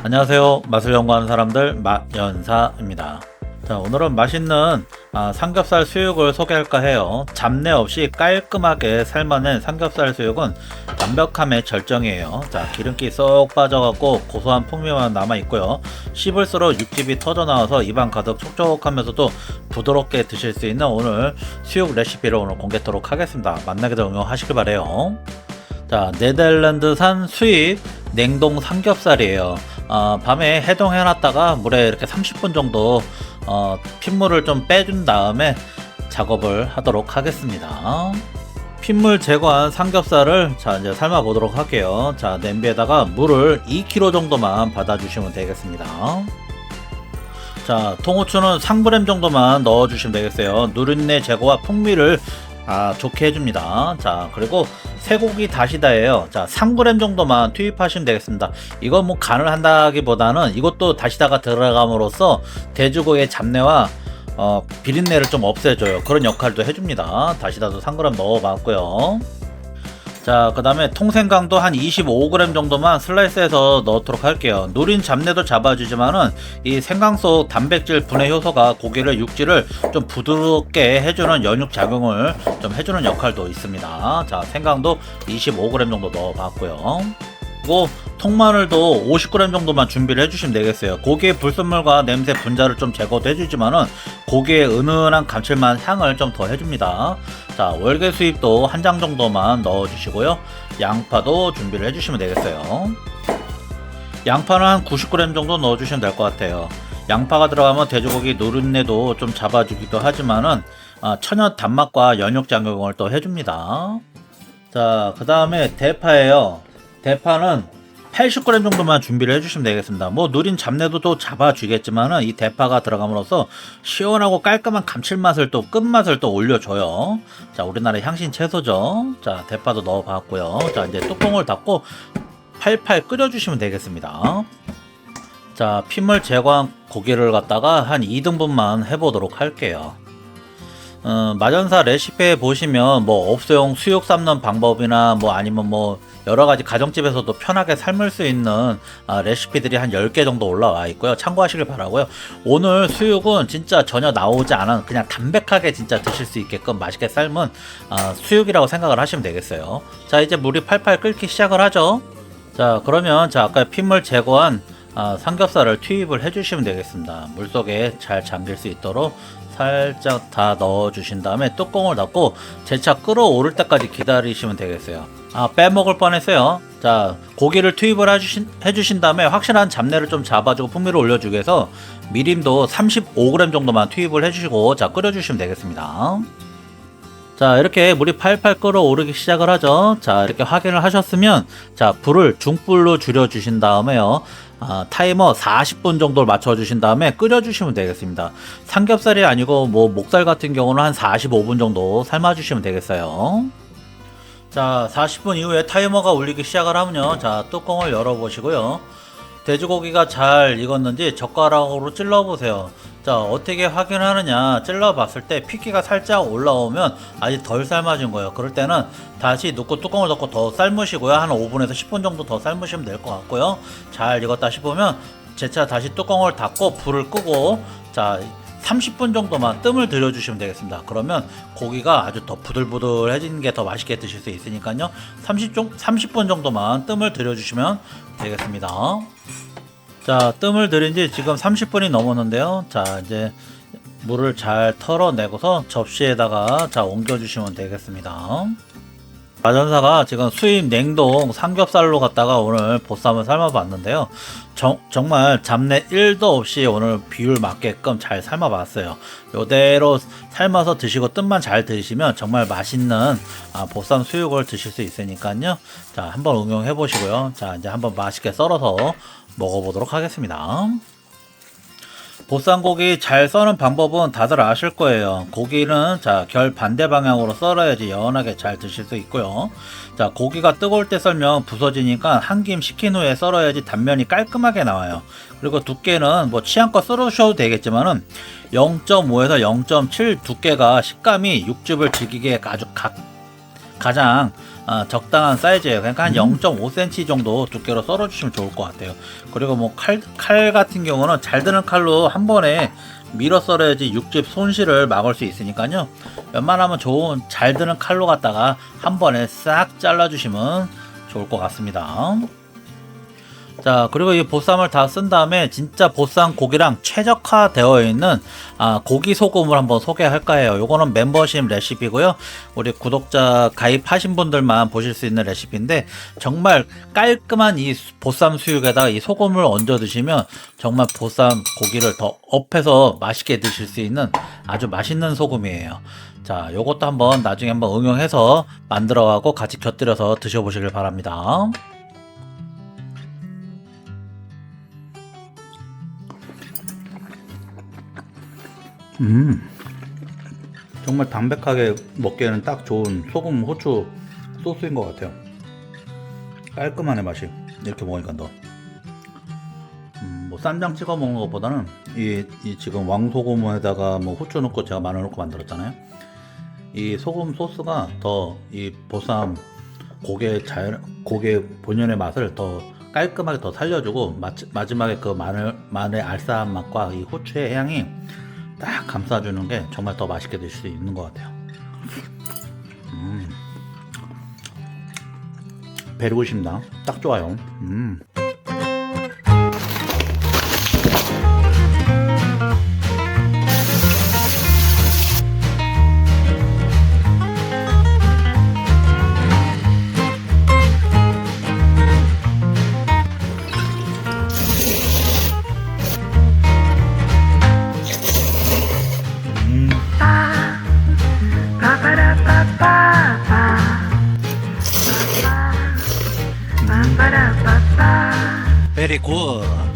안녕하세요. 맛을 연구하는 사람들 맛연사입니다. 자, 오늘은 맛있는 아, 삼겹살 수육을 소개할까 해요. 잡내 없이 깔끔하게 삶아낸 삼겹살 수육은 완벽함의 절정이에요. 자, 기름기 쏙 빠져갖고 고소한 풍미만 남아있고요. 씹을수록 육즙이 터져 나와서 입안 가득 촉촉하면서도 부드럽게 드실 수 있는 오늘 수육 레시피를 오늘 공개토록 하겠습니다. 만나게 되면 응용하시길 바래요. 자, 네덜란드산 수입 냉동 삼겹살이에요. 어, 밤에 해동해놨다가 물에 이렇게 30분 정도 어, 핏물을 좀 빼준 다음에 작업을 하도록 하겠습니다. 핏물 제거한 삼겹살을 자 이제 삶아 보도록 할게요. 자 냄비에다가 물을 2kg 정도만 받아 주시면 되겠습니다. 자 통후추는 3g 정도만 넣어 주시면 되겠어요. 누린내 제거와 풍미를 아, 좋게 해줍니다. 자, 그리고 쇠고기 다시다예요. 자, 3g 정도만 투입하시면 되겠습니다. 이건 뭐 간을 한다기보다는 이것도 다시다가 들어감으로써 돼지고기의 잡내와 어, 비린내를 좀 없애줘요. 그런 역할도 해줍니다. 다시다도 3g 넣어봤고요. 자, 그 다음에 통생강도 한 25g 정도만 슬라이스해서 넣도록 할게요. 누린 잡내도 잡아주지만은 이 생강 속 단백질 분해 효소가 고기를 육질을 좀 부드럽게 해주는 연육 작용을 좀 해주는 역할도 있습니다. 자, 생강도 25g 정도 넣어봤고요. 그리고 통마늘도 50g 정도만 준비를 해주시면 되겠어요. 고기의 불순물과 냄새 분자를 좀 제거도 해주지만은 고기의 은은한 감칠맛 향을 좀 더 해줍니다. 자, 월계 수잎도 한 장 정도만 넣어주시고요. 양파도 준비를 해주시면 되겠어요. 양파는 한 90g 정도 넣어주시면 될 것 같아요. 양파가 들어가면 돼지고기 노른내도 좀 잡아주기도 하지만은 아, 천연 단맛과 연육 작용을 또 해줍니다. 자, 그 다음에 대파예요. 대파는 80g 정도만 준비를 해주시면 되겠습니다. 뭐 누린 잡내도 또 잡아주겠지만은 이 대파가 들어감으로써 시원하고 깔끔한 감칠맛을 또 끝맛을 또 올려줘요. 자, 우리나라 향신 채소죠. 자, 대파도 넣어봤고요. 자, 이제 뚜껑을 닫고 팔팔 끓여주시면 되겠습니다. 자, 핏물 제거한 고기를 갖다가 한 2등분만 해보도록 할게요. 어, 마전사 레시피에 보시면 뭐 업소용 수육 삶는 방법이나 뭐 아니면 뭐 여러 가지 가정집에서도 편하게 삶을 수 있는 아, 레시피들이 한 10개 정도 올라와 있고요. 참고하시길 바라고요. 오늘 수육은 진짜 전혀 나오지 않은 그냥 담백하게 진짜 드실 수 있게끔 맛있게 삶은 아, 수육이라고 생각을 하시면 되겠어요. 자, 이제 물이 팔팔 끓기 시작을 하죠. 자, 그러면 자, 아까 핏물 제거한 아, 삼겹살을 투입을 해주시면 되겠습니다. 물 속에 잘 잠길 수 있도록 살짝 다 넣어주신 다음에 뚜껑을 닫고 재차 끓어오를 때까지 기다리시면 되겠어요. 아 빼먹을 뻔했어요. 자 고기를 투입을 해주신, 해주신 다음에 확실한 잡내를 좀 잡아주고 풍미를 올려주기 위해서 미림도 35g 정도만 투입을 해주시고 자 끓여주시면 되겠습니다. 자 이렇게 물이 팔팔 끓어오르기 시작을 하죠. 자 이렇게 확인을 하셨으면 자 불을 중불로 줄여 주신 다음에요. 아, 타이머 40분 정도를 맞춰 주신 다음에 끓여 주시면 되겠습니다. 삼겹살이 아니고 뭐 목살 같은 경우는 한 45분 정도 삶아 주시면 되겠어요. 자 40분 이후에 타이머가 울리기 시작을 하면요. 자 뚜껑을 열어 보시고요. 돼지고기가 잘 익었는지 젓가락으로 찔러 보세요. 자, 어떻게 확인하느냐? 찔러 봤을 때 피기가 살짝 올라오면 아직 덜 삶아진 거예요. 그럴 때는 다시 넣고 뚜껑을 덮고 더 삶으시고요. 한 5분에서 10분 정도 더 삶으시면 될 것 같고요. 잘 익었다 싶으면 재차 다시 뚜껑을 닫고 불을 끄고 자, 30분 정도만 뜸을 들여주시면 되겠습니다. 그러면 고기가 아주 더 부들부들해지는 게더 맛있게 드실 수 있으니까요. 30, 30분 정도만 뜸을 들여주시면 되겠습니다. 자, 뜸을 들인 지 지금 30분이 넘었는데요. 자, 이제 물을 잘 털어내고서 접시에다가 자, 옮겨 주시면 되겠습니다. 마전사가 지금 수입 냉동 삼겹살로 갖다가 오늘 보쌈을 삶아봤는데요. 정, 정말 잡내 1도 없이 오늘 비율 맞게끔 잘 삶아봤어요. 이대로 삶아서 드시고 뜻만 잘 드시면 정말 맛있는 아, 보쌈 수육을 드실 수 있으니까요. 자, 한번 응용해 보시고요. 자, 이제 한번 맛있게 썰어서 먹어보도록 하겠습니다. 보쌈 고기 잘 써는 방법은 다들 아실 거예요. 고기는 자, 결 반대 방향으로 썰어야지 연하게 잘 드실 수 있고요. 자, 고기가 뜨거울 때 썰면 부서지니까 한 김 식힌 후에 썰어야지 단면이 깔끔하게 나와요. 그리고 두께는 뭐 취향껏 썰으셔도 되겠지만은 0.5에서 0.7 두께가 식감이 육즙을 즐기게 아주 각 가장 어, 적당한 사이즈예요. 그러니까 한 0.5cm 정도 두께로 썰어주시면 좋을 것 같아요. 그리고 뭐 칼 칼 같은 경우는 잘 드는 칼로 한 번에 밀어 썰어야지 육즙 손실을 막을 수 있으니까요. 웬만하면 좋은 잘 드는 칼로 갖다가 한 번에 싹 잘라주시면 좋을 것 같습니다. 자 그리고 이 보쌈을 다 쓴 다음에 진짜 보쌈 고기랑 최적화 되어 있는 아, 고기 소금을 한번 소개할까 해요. 요거는 멤버십 레시피고요. 우리 구독자 가입하신 분들만 보실 수 있는 레시피인데 정말 깔끔한 이 수- 보쌈 수육에다가 이 소금을 얹어 드시면 정말 보쌈 고기를 더 업해서 맛있게 드실 수 있는 아주 맛있는 소금이에요. 자 요것도 한번 나중에 한번 응용해서 만들어 가고 같이 곁들여서 드셔보시길 바랍니다 음. 정말 담백하게 먹기에는 딱 좋은 소금 후추 소스인 것 같아요. 깔끔하네 맛이. 이렇게 먹으니까 더. 음, 뭐 쌈장 찍어 먹는 것보다는 이, 이 지금 왕소금에다가 뭐 후추 넣고 제가 마늘 넣고 만들었잖아요. 이 소금 소스가 더 이 보쌈 고개 잘 고개 본연의 맛을 더 깔끔하게 더 살려주고 마, 마지막에 그 마늘 마늘 알싸한 맛과 이 후추의 향이 딱 감싸주는 게 정말 더 맛있게 드실 수 있는 것 같아요. 음. 베리고 싶다. 딱 좋아요. 음. 음. 베리 굿.